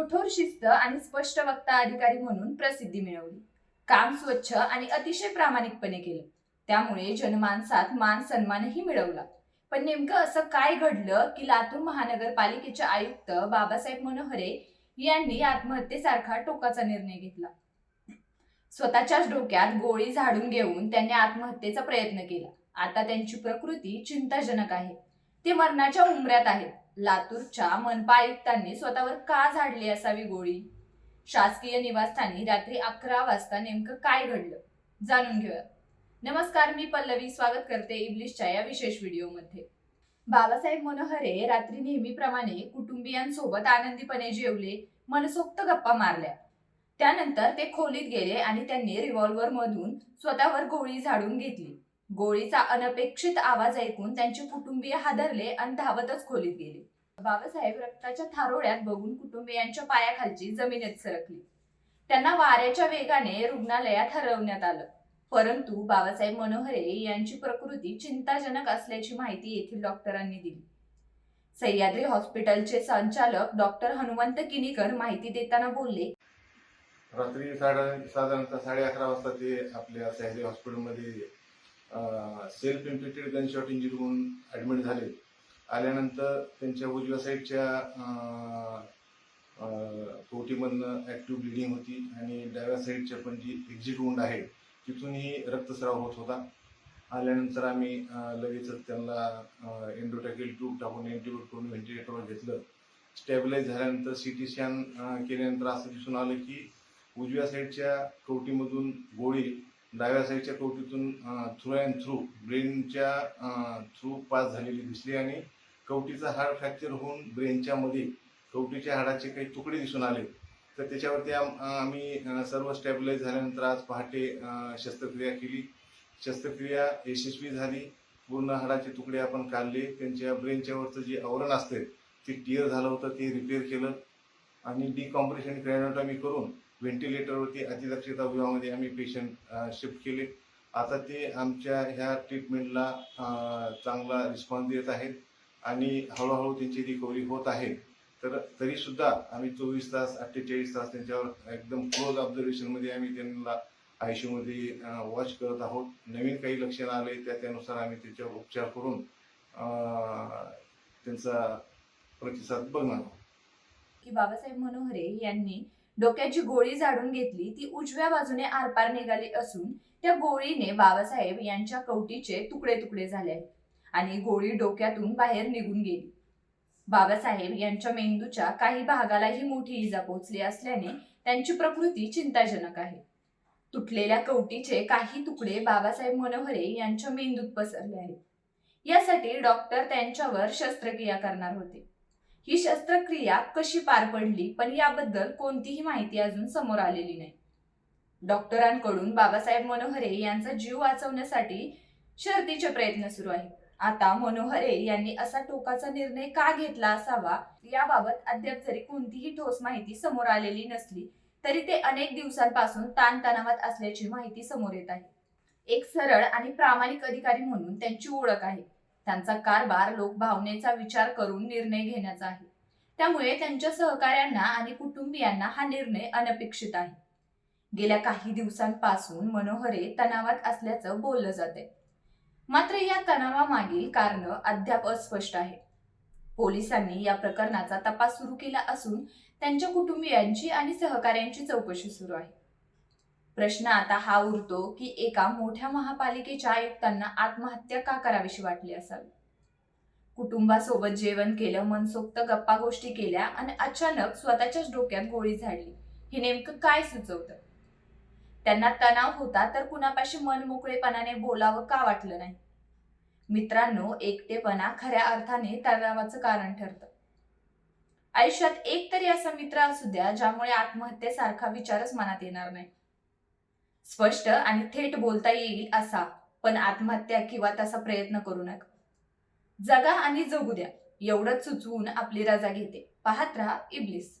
कठोर शिस्त आणि स्पष्ट वक्ता अधिकारी म्हणून प्रसिद्धी मिळवली. काम स्वच्छ आणि अतिशय प्रामाणिकपणे केलं. त्यामुळे जनमानसात मान सन्मानही मिळवला. पण नेमकं असं काय घडलं की लातूर महानगरपालिकेचे आयुक्त बाबासाहेब मनोहरे यांनी आत्महत्येसारखा टोकाचा निर्णय घेतला. स्वतःच्याच डोक्यात गोळी झाडून घेऊन त्यांनी आत्महत्येचा प्रयत्न केला. आता त्यांची प्रकृती चिंताजनक आहे. ते मरणाच्या उमऱ्यात आहेत. लातूरच्या मनपा आयुक्तांनी स्वतःवर का झाडली असावी गोळी? शासकीय निवासस्थानी रात्री अकरा वाजता नेमकं काय घडलं? जाणून घेऊया. नमस्कार मी पल्लवी. स्वागत करते इब्लिशच्या या विशेष व्हिडिओमध्ये. बाबासाहेब मनोहरे रात्री नेहमीप्रमाणे कुटुंबियांसोबत आनंदीपणे जेवले मनसोक्त गप्पा मारल्या. त्यानंतर ते खोलीत गेले आणि त्यांनी रिव्हॉल्व्हर मधून स्वतःवर गोळी झाडून घेतली. गोळीचा अनपेक्षित आवाज ऐकून त्यांचे कुटुंबीय हादरले आणि धावतच खोलीत गेले. बाबासाहेब रक्ताच्या थारोळ्यात बघून कुटुंबियांच्या पायाखालची जमिनीत सरकली. त्यांना वाऱ्याच्या वेगाने रुग्णालयात हरवण्यात आलं. परंतु बाबासाहेब मनोहरे यांची प्रकृती चिंताजनक असल्याची माहिती येथील डॉक्टरांनी दिली. सह्याद्री हॉस्पिटलचे संचालक डॉक्टर हनुमंत किनीकर माहिती देताना बोलले रात्री साधारणतः साडे अकरा वाजता ते आपल्या सह्याद्री हॉस्पिटलमध्ये सेल्फ इन्फेक्टेड गनशॉट इंजुरी होऊन ॲडमिट झाले. आल्यानंतर त्यांच्या उजव्या साईडच्या पोटीमधनं ॲक्टिव्ह ब्लिडिंग होती आणि डाव्या साईडच्या पण जी एक्झिट वुंड आहे तिथूनही रक्तस्राव होत होता. आल्यानंतर आम्ही लगेचच त्यांना एन्डोटॅकेल ट्यूब टाकून एंटीबोट करून व्हेंटिलेटरवर घेतलं. स्टॅबिलाईज झाल्यानंतर सी टी स्कॅन केल्यानंतर असं दिसून आलं की उजव्या साईडच्या कवटीमधून गोळी डाव्या साईडच्या कवटीतून थ्रू अँड थ्रू ब्रेनच्या थ्रू पास झालेली दिसली आणि कवटीचा हाड फ्रॅक्चर होऊन ब्रेनच्या मध्ये कवटीच्या हाडाचे काही तुकडे दिसून आले. तर त्याच्यावरती आम्ही सर्व स्टॅबिलाईज झाल्यानंतर आज पहाटे शस्त्रक्रिया केली. शस्त्रक्रिया यशस्वी झाली. पूर्ण हाडाचे तुकडे आपण काढले. त्यांच्या ब्रेनच्यावरचं जे आवरण असते ते टिअर झालं होतं ते रिपेअर केलं. आणि डिकॉम्प्रेशन क्रॅनोटॉमी करून व्हेंटिलेटरवरती अतिदक्षता विभागामध्ये आम्ही पेशंट शिफ्ट केले. आता ते आमच्या ह्या ट्रीटमेंटला चांगला रिस्पॉन्स देत आहेत आणि हळूहळू त्यांची रिकव्हरी होत आहे. तर तरीसुद्धा आम्ही चोवीस तास अठ्ठेचाळीस तास त्यांच्यावर एकदम क्लोज ऑब्झर्वेशनमध्ये आम्ही त्यांना आय वॉच करत आहोत. नवीन काही लक्षणं आले त्या त्यानुसार आम्ही त्याच्यावर उपचार करून त्यांचा प्रतिसाद बघणार आहोत. की बाबासाहेब मनोहरे यांनी डोक्याची गोळी झाडून घेतली ती उजव्या बाजूने आरपार निघाली असून त्या गोळीने बाबासाहेब यांच्या कवटीचे तुकडे तुकडे झाले आहेत आणि गोळी डोक्यातून बाहेर निघून गेली. बाबासाहेब यांच्या मेंदूच्या काही भागालाही मोठी इजा पोहोचली असल्याने त्यांची प्रकृती चिंताजनक आहे. तुटलेल्या कवटीचे काही तुकडे बाबासाहेब मनोहरे यांच्या मेंदूत पसरले आहेत. यासाठी डॉक्टर त्यांच्यावर शस्त्रक्रिया करणार होते. ही शस्त्रक्रिया कशी पार पडली? पण याबद्दल कोणतीही माहिती अजून समोर आलेली नाही. डॉक्टरांकडून बाबासाहेब मनोहरे यांचा जीव वाचवण्यासाठी शर्तीचे प्रयत्न सुरू आहेत. आता मनोहरे यांनी असा टोकाचा निर्णय का घेतला असावा? याबाबत अद्याप जरी कोणतीही ठोस माहिती समोर आलेली नसली तरी ते अनेक दिवसांपासून ताणतणावात असल्याची माहिती समोर येत आहे. एक सरळ आणि प्रामाणिक अधिकारी म्हणून त्यांची ओळख आहे. त्यांचा कारभार लोकभावनेचा विचार करून निर्णय घेण्याचा आहे. त्यामुळे त्यांच्या सहकाऱ्यांना आणि कुटुंबियांना हा निर्णय अनपेक्षित आहे. गेल्या काही दिवसांपासून मनोहरे तणावात असल्याचं बोललं जाते मात्र या तणावामागील कारण अद्याप अस्पष्ट आहे. पोलिसांनी या प्रकरणाचा तपास सुरू केला असून त्यांच्या कुटुंबियांची आणि सहकाऱ्यांची चौकशी सुरू आहे. प्रश्न आता हा उरतो की एका मोठ्या महापालिकेच्या आयुक्तांना आत्महत्या का करावीशी वाटली असावी? कुटुंबासोबत जेवण केलं मनसोक्त गप्पा गोष्टी केल्या आणि अचानक स्वतःच्याच डोक्यात गोळी झाडली. हे नेमकं काय सुचवतं? त्यांना तणाव होता तर कुणापाशी मन मोकळेपणाने बोलावं का वाटलं नाही? मित्रांनो एकटेपणा खऱ्या अर्थाने तणावाचं कारण ठरतं. आयुष्यात एक तरी असा मित्र असू द्या ज्यामुळे आत्महत्येसारखा विचारच मनात येणार नाही. स्पष्ट आणि थेट बोलता येईल असा पण आत्महत्या किंवा तसा प्रयत्न करू नका. जगा आणि जगू द्या एवढंच सुचवून आपली रजा घेते. पाहत राहा इब्लिस.